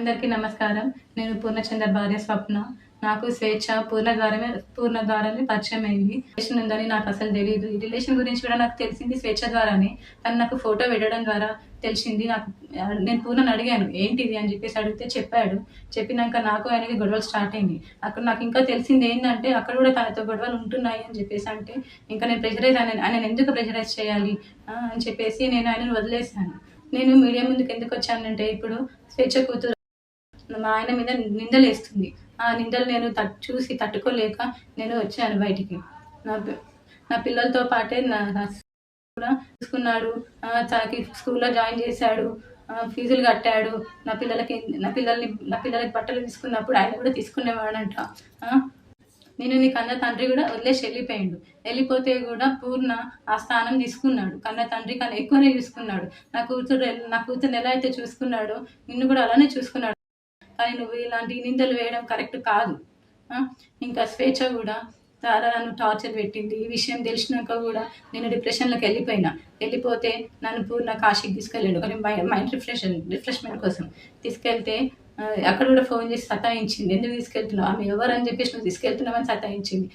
అందరికీ నమస్కారం. నేను పూర్ణచంద్ర భార్య స్వప్న. నాకు స్వేచ్ఛ పూర్ణ ద్వారమే పూర్ణ ద్వారానే పరిచయం అయింది. రిలేషన్ ఉందని నాకు అసలు తెలియదు ఈ రిలేషన్ గురించి కూడా నాకు తెలిసింది స్వేచ్ఛ ద్వారానే. తను నాకు ఫోటో పెట్టడం ద్వారా తెలిసింది. నాకు నేను పూర్ణని అడిగాను ఏంటిది? అని చెప్పేసి అడిగితే చెప్పాడు. చెప్పినాక నాకు ఆయనకి గొడవలు స్టార్ట్ అయింది అక్కడ నాకు ఇంకా తెలిసింది ఏంటంటే అక్కడ కూడా తనతో గొడవలు ఉంటున్నాయి అని చెప్పేసి అంటే ఇంకా నేను ప్రెషరైజ్ ఆయన ఆయన ఎందుకు ప్రెజరైజ్ చేయాలి? అని చెప్పేసి నేను ఆయనను వదిలేశాను. నేను మీడియా ముందుకు ఎందుకు వచ్చానంటే ఇప్పుడు స్వేచ్ఛ కూతురు మా ఆయన మీద నిందలు వేస్తుంది ఆ నిందలు నేను తట్ చూసి తట్టుకోలేక నేను వచ్చాను బయటికి. నా నా పిల్లలతో పాటే నా కూడా చూసుకున్నాడు. తాకి స్కూల్లో జాయిన్ చేశాడు. ఫీజులు కట్టాడు. నా పిల్లలకి నా పిల్లల్ని నా పిల్లలకి బట్టలు తీసుకున్నప్పుడు ఆయన కూడా తీసుకునేవాడంట. నేను నీ కన్న తండ్రి కూడా వదిలేసి వెళ్ళిపోయిండు. వెళ్ళిపోతే కూడా పూర్ణ ఆ స్థానం తీసుకున్నాడు. కన్న తండ్రి కన్నా ఎక్కువనే చూసుకున్నాడు నా కూతురు నా కూతురుని ఎలా అయితే చూసుకున్నాడో నిన్ను కూడా అలానే చూసుకున్నాడు. కానీ నువ్వు ఇలాంటి నిందలు వేయడం కరెక్ట్ కాదు. ఇంకా స్వేచ్ఛ కూడా తారా నన్ను టార్చర్ పెట్టింది ఈ విషయం తెలిసినాక కూడా నేను డిప్రెషన్లోకి వెళ్ళిపోయినా. వెళ్ళిపోతే నన్ను పూర్ణ కాశీకి తీసుకెళ్ళాడు. కానీ మై- మైండ్ రిఫ్రెష్ రిఫ్రెష్మెంట్ కోసం తీసుకెళ్తే అక్కడ కూడా ఫోన్ చేసి సతాయించింది. ఎందుకు తీసుకెళ్తున్నావు? ఆమె ఎవరని చెప్పేసి నువ్వు తీసుకెళ్తున్నావని సతాయించింది.